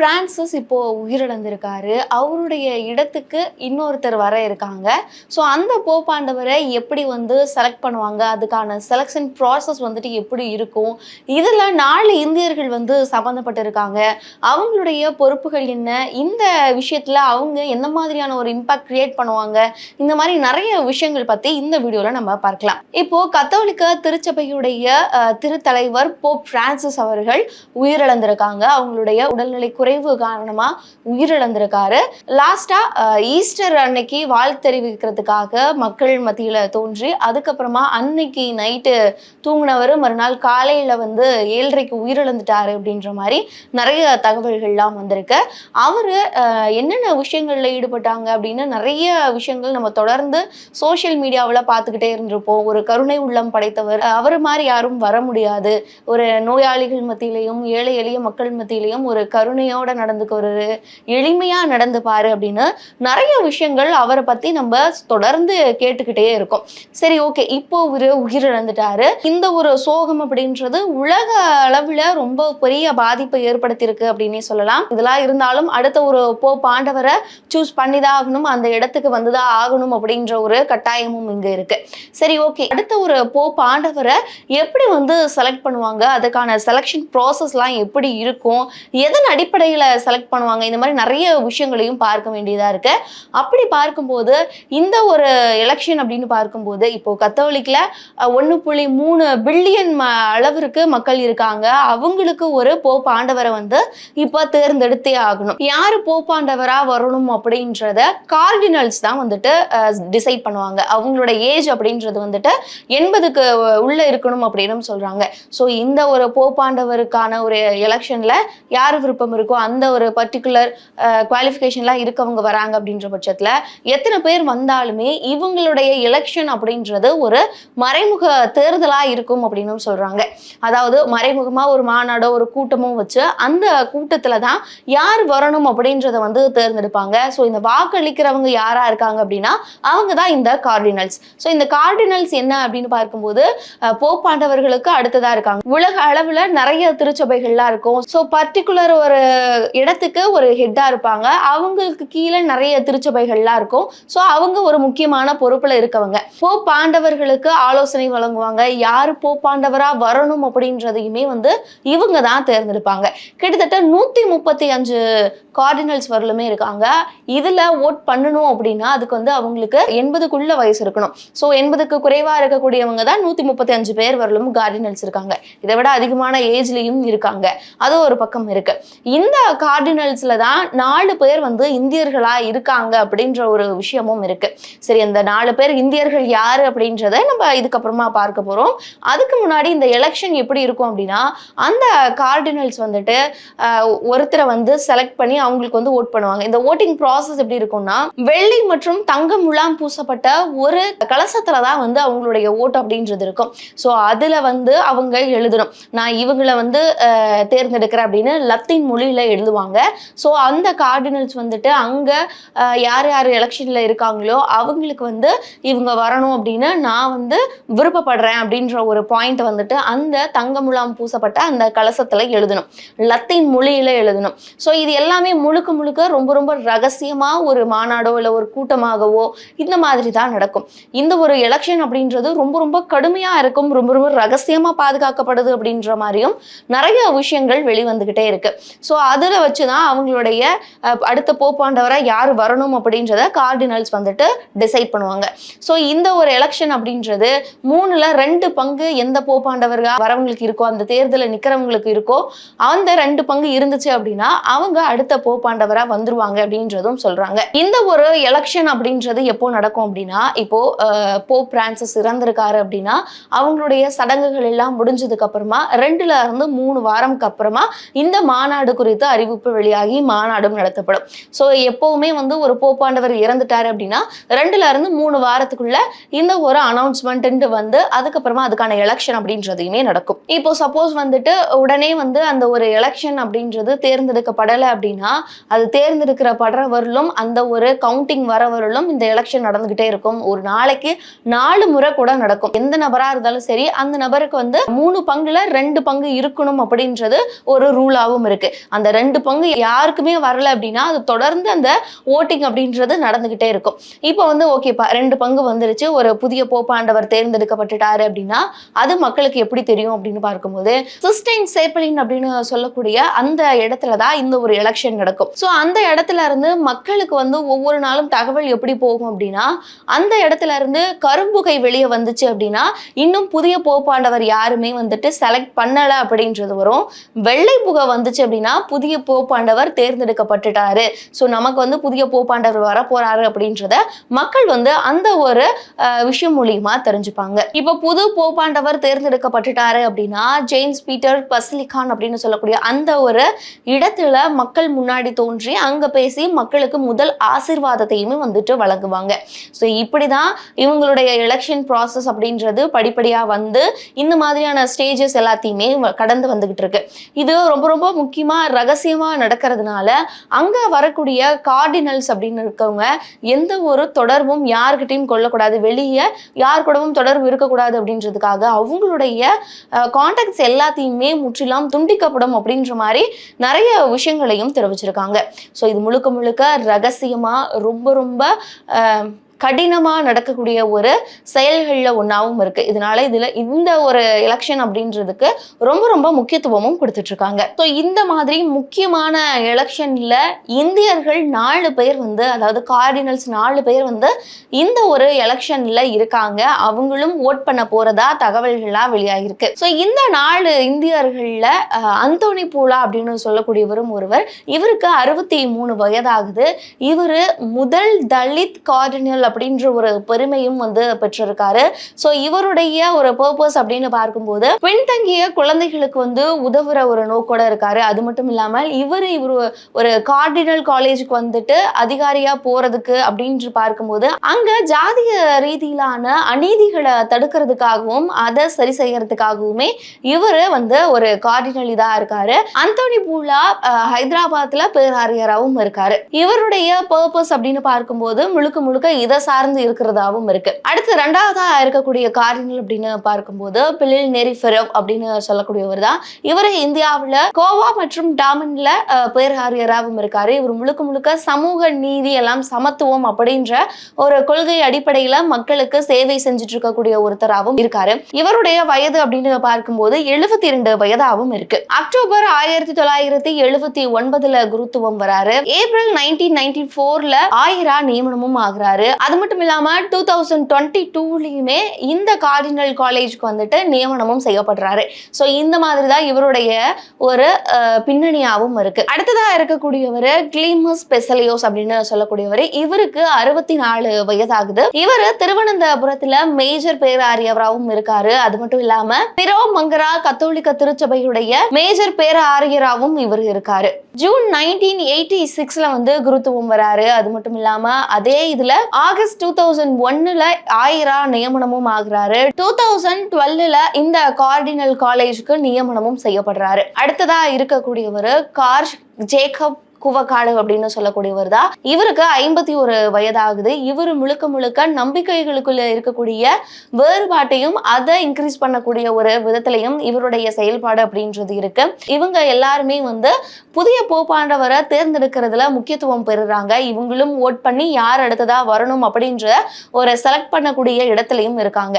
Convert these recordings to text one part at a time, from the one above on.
Francis இப்போ உயிரிழந்திருக்காரு. அவருடைய இடத்துக்கு இன்னொருத்தர் வர இருக்காங்க. ஸோ அந்த போப்பாண்டவரை எப்படி வந்து செலக்ட் பண்ணுவாங்க? அதுக்கான செலெக்ஷன் ப்ராசஸ் வந்துட்டு எப்படி இருக்கும்? இதில் நாலு இந்தியர்கள் வந்து சம்மந்தப்பட்டிருக்காங்க அவங்களுடைய பொறுப்புகள் என்ன? இந்த விஷயத்தில் அவங்க எந்த மாதிரியான ஒரு இம்பாக்ட் கிரியேட் பண்ணுவாங்க? இந்த மாதிரி நிறைய விஷயங்கள் பற்றி இந்த வீடியோவில் நம்ம பார்க்கலாம். இப்போ கத்தோலிக்க திருச்சபையுடைய திருத்தலைவர் போப் பிரான்சிஸ் அவர்கள் உயிரிழந்திருக்காங்க. அவங்களுடைய உடல்நிலை குறை குறைவு காரணமா உயிரிழந்திருக்காரு. லாஸ்டா ஈஸ்டர் அன்னைக்கு வாழ்த்து தெரிவிக்கிறதுக்காக மக்கள் மத்தியில தோன்றி அதுக்கப்புறமா அன்னைக்கு நைட்டு தூங்கினவர் மறுநாள் காலையில வந்து ஏழரைக்கு உயிரிழந்துட்டாரு அப்படின்ற மாதிரி நிறைய தகவல்கள்லாம் வந்திருக்கு. அவரு என்னென்ன விஷயங்கள்ல ஈடுபட்டாங்க அப்படின்னு நிறைய விஷயங்கள் நம்ம தொடர்ந்து சோஷியல் மீடியாவில் பார்த்துக்கிட்டே இருந்திருப்போம். ஒரு கருணை உள்ளம் படைத்தவர் அவர் மாதிரி யாரும் வர முடியாது. ஒரு நோயாளிகள் மத்தியிலையும் ஏழை எளிய மக்கள் மத்தியிலையும் ஒரு கருணையோட நடந்துக்கிறாரு எளிமையா நடந்து பாரு அப்படின்னு நிறைய விஷயங்கள் அவரை பத்தி நம்ம தொடர்ந்து கேட்டுக்கிட்டே இருக்கோம். சரி ஓகே இப்போ ஒரு உயிரிழந்துட்டாரு. இந்த ஒரு சோகம் அப்படின்றது உலக அளவுல ரொம்ப பெரிய பாதிப்பை ஏற்படுத்தியிருக்கு அப்படின்னே சொல்லலாம். இதெல்லாம் இருந்தாலும் அடுத்த ஒரு போ பாண்டவரை சூஸ் பண்ணிதான் ஆகணும். அந்த இடத்துக்கு வந்துதான் ஆகணும் அப்படின்ற ஒரு கட்டாயமும் இங்க இருக்கு. சரி ஓகே அடுத்த ஒரு போ பாண்டவரை எப்படி வந்து செலக்ட் பண்ணுவாங்க? அதுக்கான செலெக்ஷன் ப்ராசஸ்லாம் எப்படி இருக்கும்? எதன் அடிப்படையில் செலக்ட் பண்ணுவாங்க. இந்த மாதிரி நிறைய விஷயங்களையும் பார்க்க வேண்டியதாக இருக்கு. அப்படி பார்க்கும்போது இந்த ஒரு எலெக்ஷன் அப்படின்னு பார்க்கும்போது இப்போ கத்தோலிக்கில் ஒன்று புள்ளி மூணு பில்லியன் ம அளவிற்கு மக்கள் இருக்காங்க. அவங்களுக்கு ஒரு போப்பாண்டவரை வந்து இப்போ தேர்ந்தெடுத்தே ஆகணும். யார் போப்பாண்டவராக வரணும் அப்படின்றத கார்டினல்ஸ் தான் வந்துட்டு டிசைட் பண்ணுவாங்க. அவங்களோட ஏஜ் அப்படின்றது வந்துட்டு எண்பதுக்கு உள்ள இருக்கணும் அப்படின்னு சொல்றாங்க. ஸோ இந்த ஒரு போப்பாண்டவருக்கான ஒரு எலெக்ஷன்ல யார் விருப்பம் இருக்கோ அந்த ஒரு பர்டிகுலர் குவாலிஃபிகேஷன்லாம் இருக்கவங்க வராங்க அப்படின்ற பட்சத்தில் எத்தனை பேர் வந்தாலுமே இவங்களுடைய எலெக்ஷன் அப்படின்றது ஒரு மறைமுக தேர்தலாக இருக்கும் அப்படின்னு சொல்கிறாங்க அதாவது மறைமுகமாக ஒரு மாநாடோ ஒரு கூட்டமோ வச்சு அந்த கூட்டத்தில் தான் யார் வரணும் அப்படின்றத வந்து தேர்ந்தெடுப்பாங்க. ஸோ இந்த வாக்களிக்கிறவங்க யாராக இருக்காங்க அப்படின்னா அவங்க தான் இந்த கார்டினல்ஸ் ஸோ இந்த கார்டினல்ஸ் என்ன அப்படின்னு பார்க்கும்போது போப்பாண்டவர்களுக்கு அடுத்ததாக இருக்காங்க. உலக அளவில் நிறைய திருச்சபைகள்லாம் இருக்கும். ஸோ பர்டிகுலர் ஒரு இடத்துக்கு ஒரு ஹெட்டாக இருப்பாங்க. அவங்களுக்கு கீழே நிறைய திருச்சபைகள்லாம் இருக்கும். ஸோ அவங்க ஒரு முக்கியமான பொறுப்பில் இருக்கவங்க. போப்பாண்டவர்களுக்கு ஆலோசனை வழங்குவாங்க. யார் போப்பாண்டவரா வரணும் அப்படின்றதையுமே வந்து இவங்க தான் தேர்ந்தெடுப்பாங்க. கிட்டத்தட்ட நூற்றி முப்பத்தி அஞ்சு கார்டினல்ஸ் வரலுமே இருக்காங்க. இதில் ஓட் பண்ணணும் அப்படின்னா அதுக்கு வந்து அவங்களுக்கு எண்பதுக்குள்ள வயசு இருக்கணும். ஸோ எண்பதுக்கு குறைவாக இருக்கக்கூடியவங்க தான் நூற்றி முப்பத்தி அஞ்சு பேர் வரலும் கார்டினல்ஸ் இருக்காங்க. இதை விட அதிகமான ஏஜ்லேயும் இருக்காங்க. அது ஒரு பக்கம் இருக்கு. இந்த இந்த கார்டினல்ஸ்ல தான் நாலு பேர் வந்து இந்தியர்களா இருக்காங்க அப்படின்ற ஒரு விஷயமும் இருக்கு. சரி அந்த நாலு பேர் இந்தியர்கள் யாரு அப்படின்றத நம்ம இதுக்கப்புறமா பார்க்க போறோம். அதுக்கு முன்னாடி இந்த எலெக்ஷன் எப்படி இருக்கும் அப்படின்னா அந்த கார்டினல்ஸ் வந்துட்டு ஒருத்தரை வந்து செலக்ட் பண்ணி அவங்களுக்கு வந்து ஓட் பண்ணுவாங்க. இந்த ஓட்டிங் ப்ராசஸ் எப்படி இருக்கும்னா வெள்ளி மற்றும் தங்கம் முலாம் பூசப்பட்ட ஒரு கலசத்துல தான் வந்து அவங்களுடைய ஓட்டு அப்படின்றது இருக்கும். ஸோ அதுல வந்து அவங்க எழுதணும். நான் இவங்களை வந்து தேர்ந்தெடுக்கிறேன் அப்படின்னு லத்தீன் மொழியில எழுதுவாங்க. ஸோ அந்த கார்டினல்ஸ் வந்துட்டு அங்க யார் யார் எலெக்ஷன்ல இருக்காங்களோ அவங்களுக்கு வந்து இவங்க வரணும் அப்படின்னு நான் வந்து விருப்பப்படுறேன் அப்படின்ற ஒரு பாயிண்ட் வந்துட்டு அந்த தங்க முலாம் பூசப்பட்ட அந்த கலசத்துல எழுதணும். லத்தீன் மொழியில எழுதணும். ஸோ இது எல்லாமே முழுக்க முழுக்க ரொம்ப ரொம்ப ரகசியமா ஒரு மாநாடோ இல்லை ஒரு கூட்டமாகவோ இந்த மாதிரி தான் நடக்கும். இந்த ஒரு எலெக்ஷன் அப்படின்றது ரொம்ப ரொம்ப கடுமையா இருக்கும் ரொம்ப ரொம்ப ரகசியமா பாதுகாக்கப்படுது அப்படின்ற மாதிரியும் நிறைய விஷயங்கள் வெளிவந்துக்கிட்டே இருக்கு. ஸோ அதில் வச்சு தான் அவங்களுடைய அடுத்த போப்பாண்டவராக யார் வரணும் அப்படின்றத கார்டினல்ஸ் வந்துட்டு டிசைட் பண்ணுவாங்க. ஸோ இந்த ஒரு எலெக்ஷன் அப்படின்றது மூணுல ரெண்டு பங்கு எந்த போப்பாண்டவர்கள் வரவங்களுக்கு இருக்கோ அந்த தேர்தலில் நிற்கிறவங்களுக்கு இருக்கோ அந்த ரெண்டு பங்கு இருந்துச்சு அப்படின்னா அவங்க அடுத்த போப்பாண்டவராக வந்துருவாங்க அப்படின்றதும் சொல்கிறாங்க இந்த ஒரு எலெக்ஷன் அப்படின்றது எப்போ நடக்கும் அப்படின்னா இப்போ போப் பிரான்சிஸ் இறந்திருக்காரு அப்படின்னா அவங்களுடைய சடங்குகள் எல்லாம் முடிஞ்சதுக்கு அப்புறமா ரெண்டுல இருந்து மூணு வாரம்க்கு அப்புறமா இந்த மாநாடு குறித்து அறிவிப்பு வெளியாகி மாநாடும் நடத்தப்படும். ஸோ எப்பவுமே வந்து ஒரு போப்பாண்டவர் இறந்துட்டாரு அப்படின்னா ரெண்டுல இருந்து மூணு வாரத்துக்குள்ள இந்த ஒரு அனௌன்ஸ்மெண்ட் வந்து அதுக்கப்புறமா அதுக்கான எலெக்ஷன் அப்படின்றதையுமே நடக்கும். இப்போ சப்போஸ் வந்துட்டு உடனே வந்து அந்த ஒரு எலெக்ஷன் அப்படின்றது தேர்ந்தெடுக்கப்படலை அப்படின்னா அது தேர்ந்தெடுக்கிற படுற வரலும் அந்த ஒரு கவுண்டிங் வர வரலும் இந்த எலெக்ஷன் நடந்துகிட்டே இருக்கும். ஒரு நாளைக்கு நாலு முறை கூட நடக்கும். எந்த நபரா இருந்தாலும் சரி அந்த நபருக்கு வந்து மூணு பங்குல ரெண்டு பங்கு இருக்கணும் அப்படின்றது ஒரு ரூலாவும் இருக்கு. அந்த ரெண்டு பங்கு யாருக்குமே வரல அப்படின்னா அது தொடர்ந்து அந்த ஓட்டிங் அப்படின்றது நடந்துகிட்டே இருக்கும். இப்போ வந்து ஓகேப்பா ரெண்டு பங்கு வந்துருச்சு. ஒரு புதிய போப்பாண்டவர் தேர்ந்தெடுக்கப்பட்டுட்டாரு அப்படின்னா அது மக்களுக்கு எப்படி தெரியும் அப்படின்னு பார்க்கும்போது சிஸ்டைன் சேப்பலின் அப்படின்னு சொல்லக்கூடிய அந்த இடத்துல தான் இந்த ஒரு எலெக்ஷன் நடக்கும். ஸோ அந்த இடத்துல இருந்து மக்களுக்கு வந்து ஒவ்வொரு நாளும் தகவல் எப்படி போகும் அப்படின்னா அந்த இடத்துல இருந்து கரும்புகை வெளியே வந்துச்சு அப்படின்னா இன்னும் புதிய போப்பாண்டவர் யாருமே வந்துட்டு செலக்ட் பண்ணலை அப்படின்றது வரும். வெள்ளை புகை வந்துச்சு அப்படின்னா புதிய போப்பாண்டவர் தேர்ந்தெடுக்கப்பட்டுட்டாரு. ஸோ நமக்கு வந்து புதிய போப்பாண்டவர் வர போறாரு அப்படின்றத மக்கள் வந்து அந்த ஒரு விஷயம் மூலியமா தெரிஞ்சுப்பாங்க. இப்போ புது போப்பாண்டவர் தேர்ந்தெடுக்கப்பட்டுட்டாரு அப்படின்னா ஜேம்ஸ் பீட்டர் பஸ்லிகான் அப்படின்னு சொல்லக்கூடிய அந்த ஒரு இடத்துல மக்கள் முன்னாடி தோன்றி அங்க பேசி மக்களுக்கு முதல் ஆசீர்வாதத்தையுமே வந்துட்டு வழங்குவாங்க. ஸோ இப்படிதான் இவங்களுடைய எலெக்ஷன் ப்ராசஸ் அப்படின்றது படிப்படியா வந்து இந்த மாதிரியான ஸ்டேஜஸ் எல்லாத்தையுமே கடந்து வந்துகிட்டு இருக்கு. இது ரொம்ப ரொம்ப முக்கியமா ரகசியமாக நடக்கிறதுனால அங்கே வரக்கூடிய கார்டினல்ஸ் அப்படின்னு இருக்கவங்க எந்த ஒரு தொடர்பும் யாருக்கிட்டையும் கொள்ளக்கூடாது. வெளியே யார் கூடவும் தொடர்பு இருக்கக்கூடாது அப்படின்றதுக்காக அவங்களுடைய கான்டாக்ட்ஸ் எல்லாத்தையுமே முற்றிலும் துண்டிக்கப்படும் அப்படின்ற மாதிரி நிறைய விஷயங்களையும் தெரிவிச்சிருக்காங்க. ஸோ இது முழுக்க முழுக்க ரகசியமாக ரொம்ப ரொம்ப கடினமாக கடினமா நடக்கக்கூடிய ஒரு செயல்களில் ஒன்றாவும் இருக்கு. இதனால இதுல இந்த ஒரு எலெக்ஷன் அப்படின்றதுக்கு ரொம்ப ரொம்ப முக்கியத்துவமும் கொடுத்துட்டு இருக்காங்க ஸோ இந்த மாதிரி முக்கியமான எலெக்ஷன்ல இந்தியர்கள் நாலு பேர் வந்து அதாவது கார்டினல்ஸ் நாலு பேர் வந்து இந்த ஒரு எலெக்ஷன்ல இருக்காங்க. அவங்களும் ஓட் பண்ண போறதா தகவல்கள்லாம் வெளியாகிருக்கு ஸோ இந்த நாலு இந்தியர்கள்ல அந்தோனி பூலா அப்படின்னு சொல்லக்கூடியவரும் ஒருவர். இவருக்கு அறுபத்தி மூணு வயதாகுது. இவர் முதல் தலித் கார்டினல் அப்படின்ற ஒரு பெருமையும் வந்து பெற்றிருக்காரு. ஸோ இவருடைய ஒரு பர்பஸ் அப்படின்னு பார்க்கும்போது பின்தங்கிய குழந்தைகளுக்கு வந்து உதவுற ஒரு நோக்கோட இருக்காரு. அது மட்டும் இல்லாமல் இவர் இவர் ஒரு கார்டினல் காலேஜுக்கு வந்துட்டு அதிகாரியா போறதுக்கு அப்படின்னு பார்க்கும்போது அங்க ஜாதிய ரீதியிலான அநீதிகளை தடுக்கிறதுக்காகவும் அதை சரி செய்யறதுக்காகவுமே இவர் வந்து ஒரு கார்டினல் இதா இருக்காரு. அந்தோனி பூலா ஹைதராபாத்ல பேராரியராகவும் இருக்காரு. இவருடைய பர்பஸ் அப்படின்னு பார்க்கும்போது முழுக்க முழுக்க இதை சார்ந்து இருக்கிறதாவும் இருக்கு. அடுத்து ரெண்டாவதா இருக்கக்கூடிய காரியங்கள் அப்படின்னு பார்க்கும்போது பிலில் நெரிஃபெரவ் அப்படின்னு சொல்லக்கூடியவர் தான். இவர் இந்தியாவுல கோவா மற்றும் டாமன்ல அஹ், பேராரியராகவும் இருக்காரு. இவர் முழுக்க முழுக்க சமூக நீதி எல்லாம் சமத்துவம் அப்படின்ற ஒரு கொள்கை அடிப்படையில மக்களுக்கு சேவை செஞ்சுட்டு இருக்கக்கூடிய ஒருத்தராகவும் இருக்காரு. இவருடைய வயது அப்படின்னு பார்க்கும்போது எழுபத்தி இரண்டு வயதாகவும் இருக்கு. அக்டோபர் ஆயிரத்தி தொள்ளாயிரத்தி எழுபத்தி ஒன்பதுல குருத்துவம் வராரு. ஏப்ரல் நைன்டீன் நைன்டி ஃபோர்ல ஆயிரா நியமனமும் ஆகுறாரு. அது மட்டும் இல்லாமல் டூ தௌசண்ட் டுவெண்ட்டி டூலையுமே இந்த கார்டினல் காலேஜ்க்கு வந்துட்டு நியமனமும் செய்யப்படுறாரு. ஸோ இந்த மாதிரி தான் இவருடைய ஒரு பின்னணியாகவும் இருக்குது இருக்கு. இருக்கக்கூடியவர் கிளீமஸ் பெசலியோஸ் அப்படின்னு சொல்லக்கூடியவர். இவருக்கு அறுபத்தி நாலு வயதாகுது. இவர் திருவனந்தபுரத்தில் மேஜர் பேராரியவராகவும் இருக்காரு. அது மட்டும் இல்லாமல் பிரோ மங்கரா கத்தோலிக்க திருச்சபையுடைய மேஜர் பேராரியராகவும் இவர் இருக்காரு. ஜூன் நைன்டீன் எயிட்டி சிக்ஸ்ல வந்து குருத்துவம் வராரு. அது மட்டும் இல்லாமல் அதே இதில் ஆகஸ்ட் டூ தௌசண்ட் ஒன்னுல ஆயிரா நியமனமும் ஆகுறாரு. டூ தௌசண்ட் டுவெல்ல இந்த கார்டினல் காலேஜுக்கு நியமனமும் செய்யப்படுறாரு. அடுத்ததா இருக்கக்கூடியவர் கார் ஜேக்கப் குவக்காடு அப்படின்னு சொல்லக்கூடியவர் தான் இவருக்கு ஐம்பத்தி ஒரு வயதாகுது. இவர் முழுக்க முழுக்க நம்பிக்கைகளுக்குள்ள இருக்கக்கூடிய வேறுபாட்டையும் அதை இன்க்ரீஸ் பண்ணக்கூடிய ஒரு விதத்திலையும் இவருடைய செயல்பாடு அப்படின்றது இருக்கு. இவங்க எல்லாருமே வந்து புதிய போப்பாண்டவரை தேர்ந்தெடுக்கிறதுல முக்கியத்துவம் பெறுறாங்க. இவங்களும் ஓட் பண்ணி யார் அடுத்ததா வரணும் அப்படின்ற ஒரு செலக்ட் பண்ணக்கூடிய இடத்துலையும் இருக்காங்க.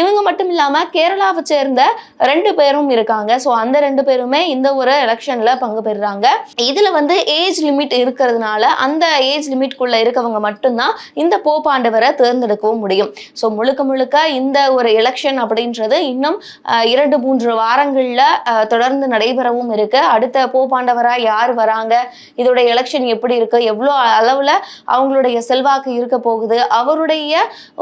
இவங்க மட்டும் இல்லாம கேரளாவை சேர்ந்த ரெண்டு பேரும் இருக்காங்க. ஸோ அந்த ரெண்டு பேருமே இந்த ஒரு எலெக்ஷன்ல பங்கு பெறுறாங்க. இதுல வந்து ஏ ஏஜ் லிமிட் இருக்கிறதுனால அந்த ஏஜ் லிமிட்குள்ள இருக்கவங்க மட்டும்தான் இந்த போப்பாண்டவரை தேர்ந்தெடுக்கவும் முடியும். ஸோ முழுக்க முழுக்க இந்த ஒரு எலெக்ஷன் அப்படின்றது இன்னும் இரண்டு மூன்று வாரங்களில் தொடர்ந்து நடைபெறவும் இருக்கு. அடுத்த போப்பாண்டவராக யார் வராங்க? இதோட எலெக்ஷன் எப்படி இருக்கு? எவ்வளோ அளவில் அவங்களுடைய செல்வாக்கு இருக்க போகுது? அவருடைய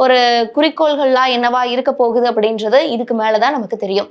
ஒரு குறிக்கோள்கள்லாம் என்னவா இருக்க போகுது அப்படின்றது இதுக்கு மேலே தான் நமக்கு தெரியும்.